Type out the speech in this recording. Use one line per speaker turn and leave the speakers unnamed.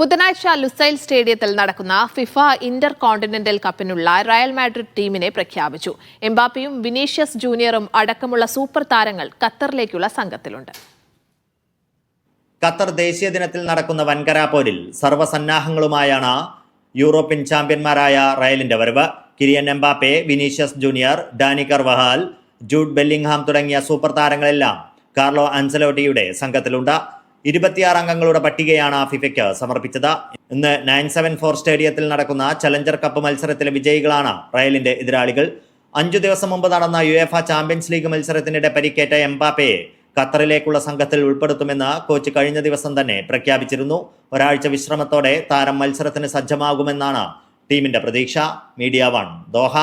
ബുധനാഴ്ച ലുസൈൽ സ്റ്റേഡിയത്തിൽ നടക്കുന്ന ഫിഫ ഇന്റർ കോണ്ടിനെന്റൽ കപ്പിനുള്ള റയൽ മാഡ്രിഡ് ടീമിനെ പ്രഖ്യാപിച്ചു. എംബാപ്പിയും വിനീഷ്യസ് ജൂനിയറും അടക്കമുള്ള സൂപ്പർ താരങ്ങൾ ഖത്തറിലേക്കുള്ള സംഘത്തിലുണ്ട്.
ഖത്തർ ദേശീയ ദിനത്തിൽ നടക്കുന്ന വൻകരാപ്പോരിൽ സർവസന്നാഹങ്ങളുമായാണ് യൂറോപ്യൻ ചാമ്പ്യന്മാരായ റയലിന്റെ വരവ്. Kylian Mbappe Vinicius Junior Dani Carvajal Jude Bellingham തുടങ്ങിയ സൂപ്പർ താരങ്ങളെല്ലാം കാർലോ അൻസലോട്ടിയുടെ സംഘത്തിലുണ്ട്. ഇരുപത്തിയാറ് അംഗങ്ങളുടെ പട്ടികയാണ് ഫിഫയ്ക്ക് സമർപ്പിച്ചത്. ഇന്ന് നയൻ സെവൻ ഫോർ സ്റ്റേഡിയത്തിൽ നടക്കുന്ന ചലഞ്ചർ കപ്പ് മത്സരത്തിലെ വിജയികളാണ് റയലിന്റെ എതിരാളികൾ. അഞ്ചു ദിവസം മുമ്പ് നടന്ന യു എഫ ചാമ്പ്യൻസ് ലീഗ് മത്സരത്തിനിടെ പരിക്കേറ്റ എംബാപ്പയെ ഖത്തറിലേക്കുള്ള സംഘത്തിൽ ഉൾപ്പെടുത്തുമെന്ന് കോച്ച് കഴിഞ്ഞ ദിവസം തന്നെ പ്രഖ്യാപിച്ചിരുന്നു. ഒരാഴ്ച വിശ്രമത്തോടെ താരം മത്സരത്തിന് സജ്ജമാകുമെന്നാണ് ടീമിന്റെ പ്രതീക്ഷ. Media One Doha.